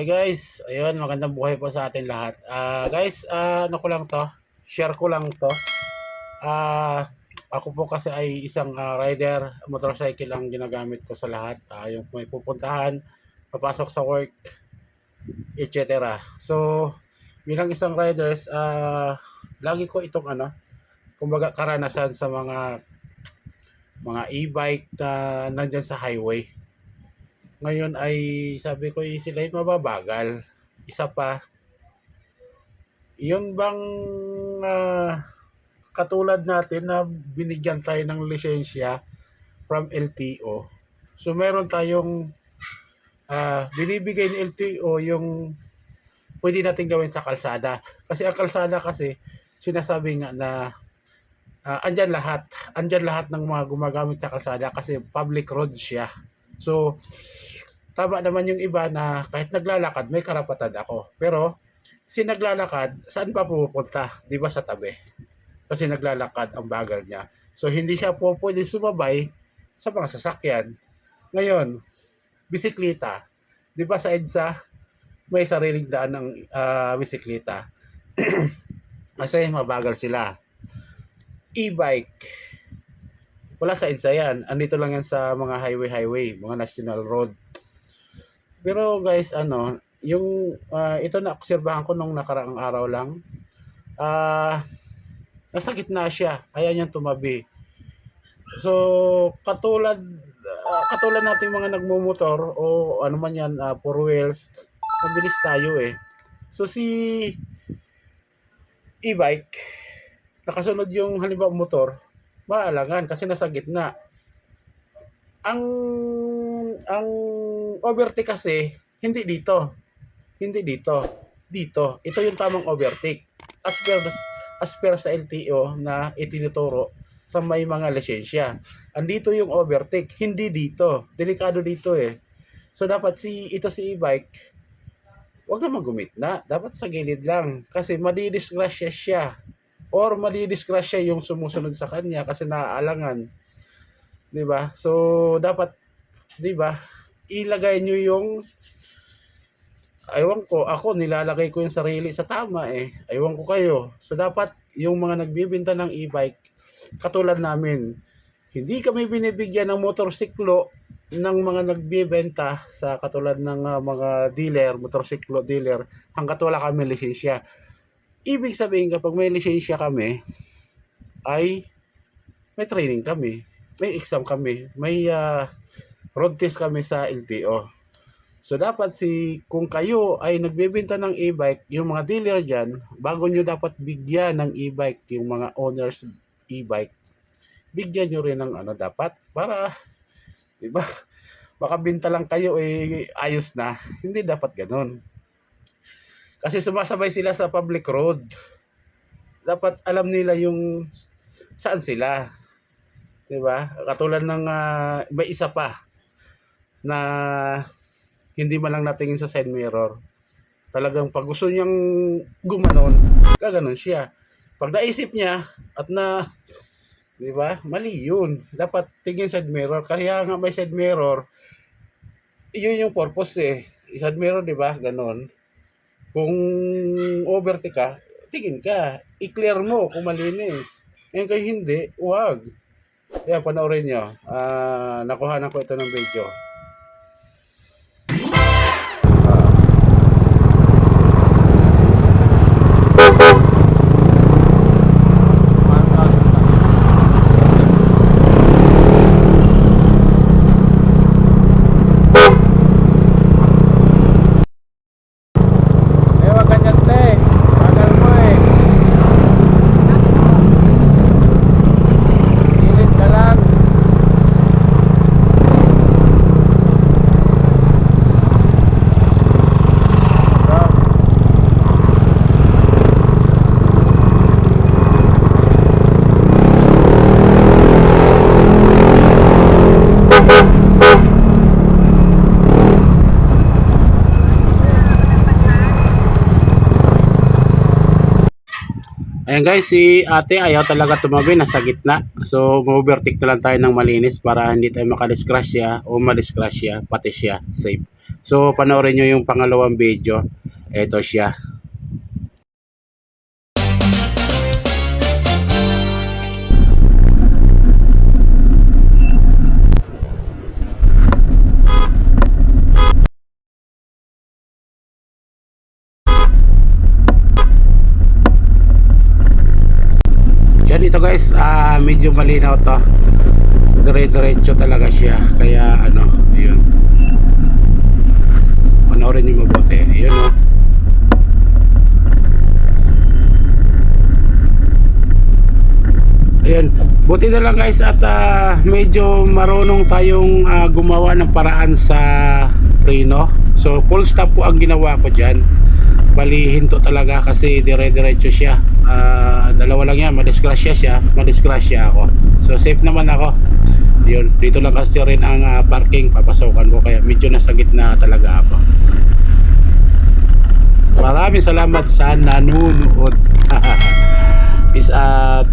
Hi guys, ayun, magandang buhay po sa atin lahat. Ah, guys, ah, ano ko lang to, share ko lang to. Ah, ako po kasi ay isang ah, rider, motorcycle ang ginagamit ko sa lahat. Ah, yung may pupuntahan, papasok sa work, etc. So, bilang isang riders, ah, lagi ko itong ano, kumbaga karanasan sa mga mga e-bike na nandyan sa highway. Ngayon ay sabi ko eh, sila ay mababagal. Isa pa, yun bang ah, katulad natin na binigyan tayo ng lisensya from LTO. So meron tayong ah, binibigay ni LTO yung pwede natin gawin sa kalsada. Kasi ang kalsada kasi sinasabi nga na ah, andyan lahat. Andyan lahat ng mga gumagamit sa kalsada kasi public road siya. So, tama naman yung iba na kahit naglalakad, may karapatan ako. Pero, si naglalakad, saan pa pupunta? Di ba sa tabi? Kasi naglalakad ang bagal niya. So, hindi siya po pwede sumabay sa mga sasakyan. Ngayon, bisikleta. Di ba sa EDSA, may sariling daan ng ah, bisikleta. Kasi mabagal sila. E-bike. Wala sa EDSA yan. Andito lang yan sa mga highway-highway, mga national road. Pero guys, ano, yung ah, ito na obserbahan ko nung nakaraang araw lang. Ah, nasa gitna siya. Ayaw niyang tumabi. So, katulad ah, katulad nating mga nagmumotor o ano man yan, ah, four wheels, mabilis tayo eh. So, si e-bike, nakasunod yung halimbawa motor, maalangan kasi nasa gitna. Ang ang overtake kasi hindi dito. Hindi dito. Dito. Ito yung tamang overtake. As per as per sa LTO na itinuturo sa may mga lisensya. Andito yung overtake, hindi dito. Delikado dito eh. So dapat si ito si e-bike wag na magumit na. Dapat sa gilid lang. Kasi madidisgrasya siya. Or madidisgrasya yung sumusunod sa kanya kasi naaalangan. 'Di ba? So, dapat 'di ba? Ilagay nyo yung Aywan ko, ako nilalagay ko yung sarili sa tama eh. Aywan ko kayo. So dapat yung mga nagbibenta ng e-bike katulad namin, hindi kami binibigyan ng motorsiklo ng mga nagbibenta sa katulad ng ah, mga dealer, motorsiklo dealer, hanggat wala kami lisensya. Ibig sabihin kapag may lisensya kami, ay may training kami, may exam kami, may ah, road test kami sa LTO. So dapat si kung kayo ay nagbebenta ng e-bike, yung mga dealer diyan, bago nyo dapat bigyan ng e-bike yung mga owners e-bike, bigyan nyo rin ng ano dapat para 'di ba? Baka binta lang kayo eh ayos na. Hindi dapat ganoon. Kasi sumasabay sila sa public road. Dapat alam nila yung saan sila. 'Di ba? Katulad ng ah, may isa pa na hindi man lang natingin sa side mirror. Talagang pag gusto niyang gumanon, gaganon siya. Pag naisip niya at na, di ba, mali yun. Dapat tingin side mirror. Kaya nga may side mirror, yun yung purpose eh. Side mirror, di ba, ganon. Kung overtake ka, tingin ka. I-clear mo kung malinis. Ngayon kayo hindi, huwag. Kaya panoorin nyo. Ah, nakuha ko ito ng video. Eh, wag ganyan, te. Bagal mo eh. Gilid ka lang. Ayan guys, si ate ayaw talaga tumabi, nasa gitna. So, overtake na lang tayo ng malinis para hindi tayo makadisgrasya o madisgrasya, pati siya, safe. So, panoorin nyo yung pangalawang video. Ito siya. Yan ito guys, ah medyo malinaw to. Dire-diretso talaga siya. Kaya ano, ayun. Panoorin niyo mabuti. Ayun oh. Ayun, buti na lang guys at ah, medyo marunong tayong ah, gumawa ng paraan sa Reno. So full stop po ang ginawa ko diyan. Bali hinto talaga kasi dire-diretso siya. Ah, dalawa lang yan, madisgrasya siya, madisgrasya ako. So safe naman ako. Yun, dito lang kasi rin ang ah, parking papasokan ko kaya medyo nasa gitna talaga ako. Maraming salamat sa nanonood. Peace out.